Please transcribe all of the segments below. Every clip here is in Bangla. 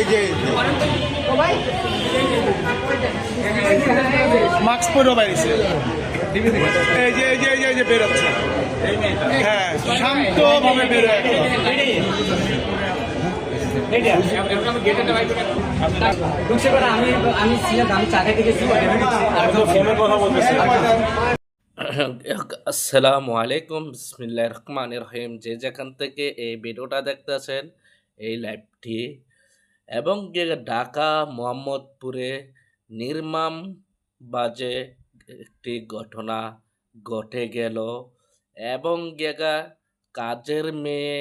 এই যে মাস্ক পরেও বাইরেছে এই যে এই যে এই যে এই যে বেরোচ্ছে। হ্যাঁ শান্তভাবে বেরোয় ঢুকছে করে আমি আমি ছিলাম আমি চাকা থেকে আসসালামু আলাইকুম বিসমিল্লাহ রহমান রহিম। যে যেখান থেকে এই ভিডিওটা দেখতেছেন এই লাইভটি এবং যে ঢাকা মোহাম্মদপুরে নির্মাম বাজে একটি ঘটনা ঘটে গেল এবং গেগা কাজের মেয়ে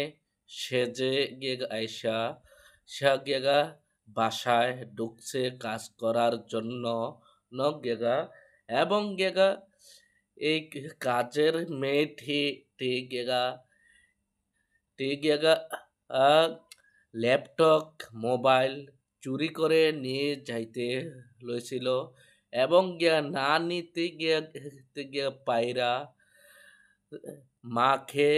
সেজে গেগা আইসা, সে গেগা বাসায় ঢুকছে কাজ করার জন্য ন গেগা এবং গেগা এই কাজের মেয়েটি, টি গেগা টিগেগা টিগেগা ল্যাপটপ, মোবাইল চুরি করে নিয়ে যাইতে লইছিল এবং গিয়া না নিতে গিয়া গিয়া পায়রা মাকে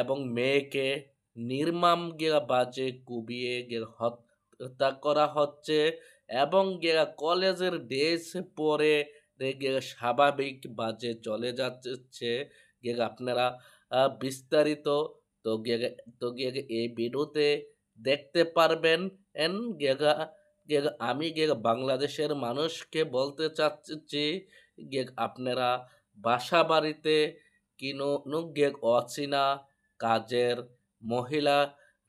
এবং মেয়েকে নির্মাম গিয়া বাজে কুবিয়ে গিয়া হত্যা করা হচ্ছে এবং গিয়া কলেজের ড্রেস পরে গিয়ে স্বাভাবিক বাজে চলে যাচ্ছে। গিয়ে আপনারা বিস্তারিত তো গিয়ে তো গিয়ে এই ভিডিওতে দেখতে পারবেন, এন গেগা গেগা, আমি গে বাংলাদেশের মানুষকে বলতে চাচ্ছি গে আপনারা বাসা বাড়িতে কিনো গে অচেনা কাজের মহিলা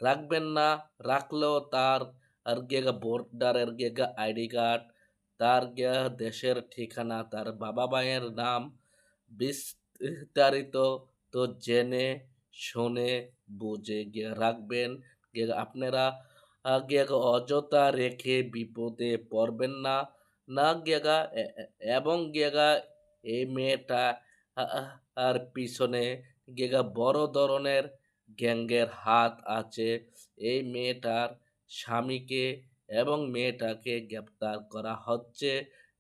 রাখবেন না, রাখলেও তার, আর গেগা বর্ডারের গেগা আইডি কার্ড, তার গিয়া দেশের ঠিকানা, তার বাবা মায়ের নাম বিস্তারিত তো জেনে শুনে বুঝে গিয়ে রাখবেন গিয়ে আপনারা আহ, গিয়ে অযথা রেখে বিপদে পড়বেন না। না এ- এবং গেগা এই মেয়েটা আর পিছনে গেগা বড় ধরনের গ্যাঙ্গের হাত আছে। এই মেয়েটার স্বামীকে এবং মেয়েটাকে গ্রেপ্তার করা হচ্ছে।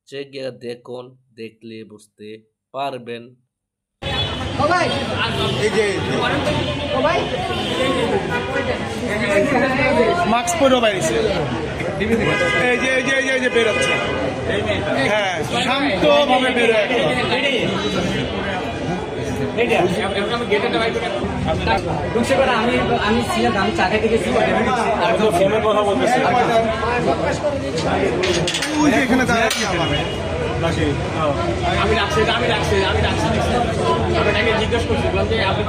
যে গিয়ে দেখুন দেখলে বুঝতে পারবেন। এই যে মাস্ক পরেও বাইরেছে এই যে এই যে এই যে বেরোচ্ছে। হ্যাঁ শান্তভাবে বেরোয় ঢুকছে করে আমি আমি ছিলাম আমি চাকা থেকে যে এখানে আমি রাখছি আমি রাখছি আমি রাখছি আমি তাকে জিজ্ঞেস করছি বললাম যে আপনি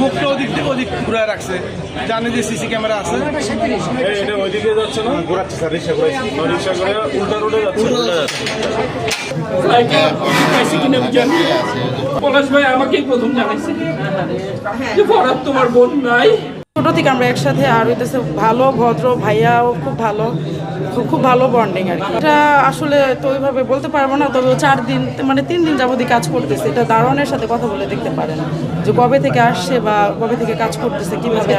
মুখটা ওদিক থেকে ওদিক ঘুরে রাখছে। জানে যে সিসি ক্যামেরা আছে। এটা ওইদিকে যাচ্ছে না? ঘোরাচ্ছে স্যার রিক্সা করে রিক্সা করে উল্টা রোডে যাচ্ছে। পাইছি কিনা জানি? পলাশ ভাই আমাকেই প্রথম জানাইছে। যে ফরাত তোমার বোন নাই। ছোট থেকে আমরা একসাথে আর হইতেছে ভালো ভদ্র ভাইয়াও খুব ভালো। খুব- ভালো বন্ডিং আর কি। এটা আসলে তো ওইভাবে বলতে পারব না তবে চার দিন মানে তিন দিন যাবতীয় কাজ করতেছে। এটা দারোয়ানের সাথে কথা বলে দেখতে পারেন যে কবে থেকে আসছে বা কবে থেকে কাজ করতেছে কীভাবে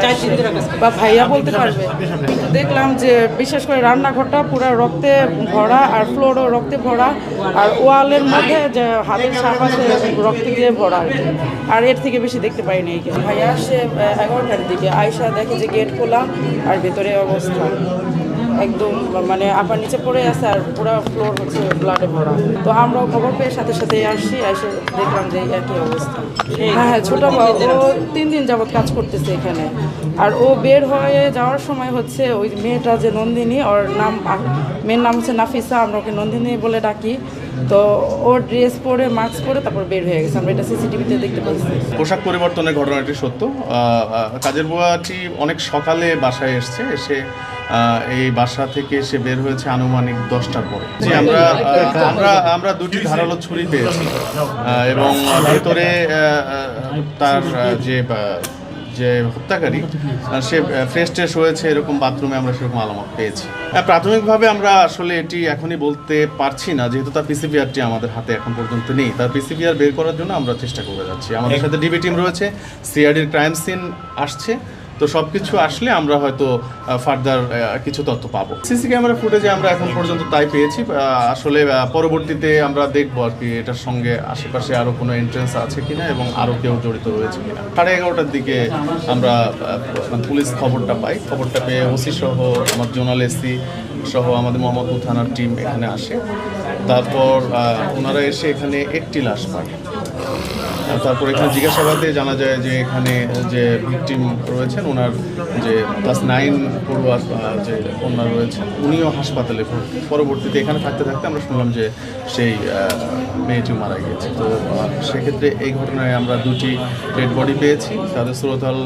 বা ভাইয়া বলতে পারবে। কিন্তু দেখলাম যে বিশেষ করে রান্নাঘরটা পুরো রক্তে ভরা আর ফ্লোরও রক্তে ভরা আর ওয়ালের মধ্যে যে হাতের আছে রক্তে দিয়ে ভরা আর এর থেকে বেশি দেখতে পাইনি এই। ভাইয়া আসে এগারোটার দিকে। আয়সা দেখে যে গেট খোলা আর ভেতরে অবস্থা। একদম মানে আপার নিচে পড়ে আছে আর পুরো ফ্লোর হচ্ছে ব্লাডে ভরা। তো আমরাও খবর পেয়ে সাথে সাথে আসছি এসে দেখলাম যে একই অবস্থা। হ্যাঁ হ্যাঁ ছোট ও তিন দিন যাবত কাজ করতেছে এখানে। আর ও বের হয়ে যাওয়ার সময় হচ্ছে ওই মেয়েটা যে নন্দিনী ওর নাম মেয়ের নাম হচ্ছে নাফিসা আমরা ওকে নন্দিনী বলে ডাকি। তো ওর ড্রেস পরে মাস্ক পরে তারপর বের হয়ে গেছে। আমরা এটা সিসিটিভিতে দেখতে পাচ্ছি। পোশাক পরিবর্তনের ঘটনাটি সত্য। কাজের বুয়াটি অনেক সকালে বাসায় এসছে এসে এই বাসা থেকে সে বের হয়েছে আনুমানিক দশটার পরে। জি আমরা আমরা আমরা দুটি ধারালো ছুরি পেয়েছি। এবং ভেতরে তার যে যে হত্যাকারী সে ফ্রেশ ট্রেশ হয়েছে এরকম বাথরুমে আমরা সেরকম আলামত পেয়েছি। প্রাথমিকভাবে আমরা আসলে এটি এখনই বলতে পারছি না যেহেতু তার পিসিপিআরটি আমাদের হাতে এখন পর্যন্ত নেই। তার পিসিপিআর বের করার জন্য আমরা চেষ্টা করে যাচ্ছি। আমাদের সাথে ডিবি টিম রয়েছে সিআরডির ক্রাইম সিন আসছে। তো সব কিছু আসলে আমরা হয়তো ফার্দার কিছু তথ্য পাবো। সিসি ক্যামেরা ফুটেজে আমরা এখন পর্যন্ত তাই পেয়েছি। আসলে পরবর্তীতে আমরা দেখব আর কি এটার সঙ্গে আশেপাশে আরও কোনো এন্ট্রেন্স আছে কিনা এবং আরও কেউ জড়িত রয়েছে কিনা। সাড়ে এগারোটার দিকে আমরা আহ, পুলিশ খবরটা পাই। খবরটা পেয়ে ওসি সহ আমার জোনাল এসি সহ আমাদের মোহাম্মদপুর থানার টিম এখানে আসে। তারপর ওনারা এসে এখানে একটি লাশ পায় তারপর এখানে জিজ্ঞাসাবাদে জানা যায় যে এখানে যে ভিকটিম রয়েছেন ওনার যে ক্লাস নাইন পড়ুয়ার আহ, যে কন্যা রয়েছেন উনিও হাসপাতালে পরবর্তীতে এখানে থাকতে থাকতে আমরা শুনলাম যে সেই আহ, মেয়েটিও মারা গিয়েছে। তো সেক্ষেত্রে এই ঘটনায় আমরা দুটি ডেড বডি পেয়েছি। তাদের সুরতাল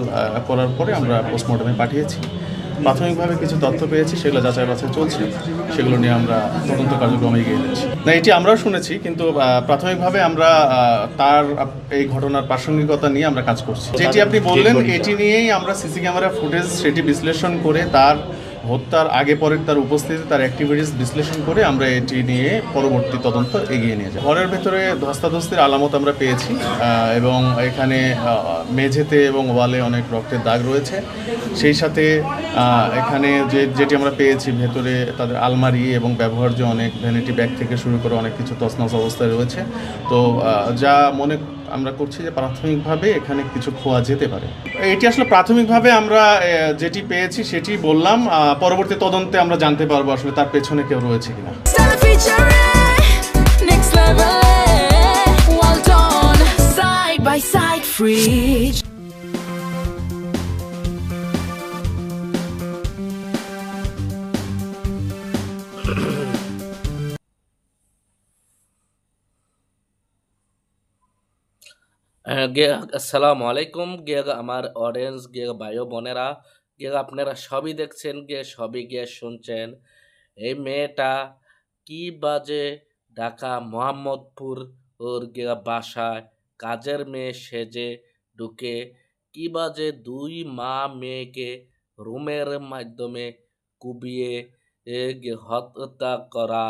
করার পরে আমরা পোস্টমর্টমে পাঠিয়েছি। প্রাথমিকভাবে কিছু তথ্য পেয়েছি সেগুলো যাচাই বাছাই চলছে সেগুলো নিয়ে আমরা তদন্ত কার্যক্রমে এগিয়ে যাচ্ছি। না এটি আমরাও শুনেছি কিন্তু প্রাথমিকভাবে আমরা তার এই ঘটনার প্রাসঙ্গিকতা নিয়ে আমরা কাজ করছি। যেটি আপনি বললেন এটি নিয়েই আমরা সিসি ক্যামেরা ফুটেজ সেটি বিশ্লেষণ করে তার হত্যার আগে পরের তার উপস্থিতি, তার অ্যাক্টিভিটিস বিশ্লেষণ করে আমরা এটি নিয়ে পরবর্তী তদন্ত এগিয়ে নিয়ে যাই ঘরের ভেতরে ধস্তাধস্তির আলামত আমরা পেয়েছি এবং এখানে মেঝেতে এবং ওয়ালে অনেক রক্তের দাগ রয়েছে। সেই সাথে এখানে যে, যেটি আমরা পেয়েছি, ভেতরে তাদের আলমারি এবং ব্যবহার্য অনেক ভ্যানিটি ব্যাগ থেকে শুরু করে অনেক কিছু তছনছ অবস্থায় রয়েছে। তো যা মনে আমরা করছি যে প্রাথমিকভাবে এখানে কিছু খোয়া যেতে পারে এটি আসলে প্রাথমিকভাবে আমরা যেটি পেয়েছি সেটি বললাম পরবর্তী তদন্তে আমরা জানতে পারব আসলে তার পেছনে কেউ রয়েছে কিনা free. আসসালামু আলাইকুম। গে, আমার অডিয়েন্স গে ভাই ও বোনেরা, গে, আপনারা সবই দেখছেন গিয়ে সবই গিয়ে শুনছেন। এই মেয়েটা কি বাজে ঢাকা, মোহাম্মদপুর ওর গে, বাসায় কাজের মেয়ে সেজে ঢুকে কি বাজে দুই মা মেয়েকে রুমের মাধ্যমে কুবিয়ে হত্যা করা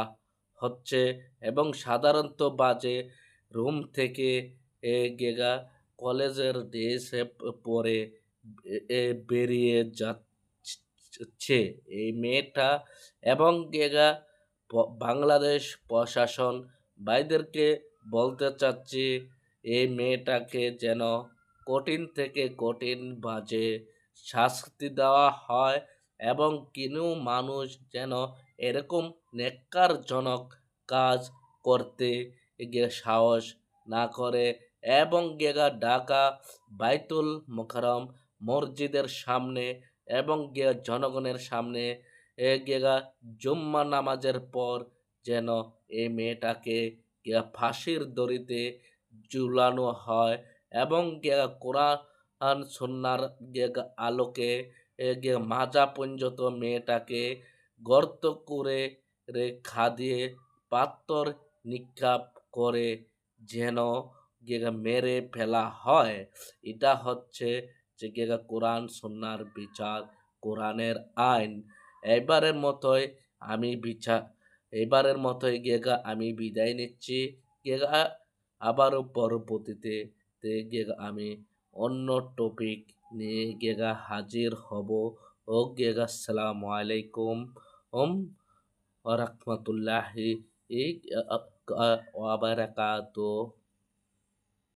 হচ্ছে এবং সাধারণত বাজে রুম থেকে গেগা কলেজের ড্রেসে পরে বেরিয়ে যাচ্ছে। এই মেয়েটা এবং গেগা বাংলাদেশ প্রশাসন ভাইদেরকে বলতে চাচ্ছি এই মেয়েটাকে যেন কঠিন থেকে কঠিন বাজে শাস্তি দেওয়া হয় এবং কিনু মানুষ যেন এরকম নেককারজনক কাজ করতে গিয়ে সাহস না করে এবং গেগা ঢাকা, বাইতুল মোকারম মসজিদের সামনে এবং গিয়ে জনগণের সামনে এ গেগা জুম্মা নামাজের পর যেন এই মেয়েটাকে গিয়া ফাঁসির দড়িতে ঝুলানো হয় এবং গিয়া কোরআন সন্ন্যার গেগা আলোকে গিয়ে মাজা পঞ্জত মেয়েটাকে গর্ত করে রে খাদিয়ে পাত্তর নিক্ষাপ করে যেন গেগা মেরে ফেলা হয়। এটা হচ্ছে যে গেগা কোরআন সন্ন্যার বিচার, কোরআনের আইন। এবারের মতোই আমি বিচার এবারের মতোই গেগা আমি বিদায় নিচ্ছি। গেগা আবারও পরবর্তীতে গেগা আমি অন্য টপিক নিয়ে গেগা হাজির হব। ও গেগা সালামু আলাইকুম। ওম রহমতুল্লাহি ওয়া বারাকাতুহু।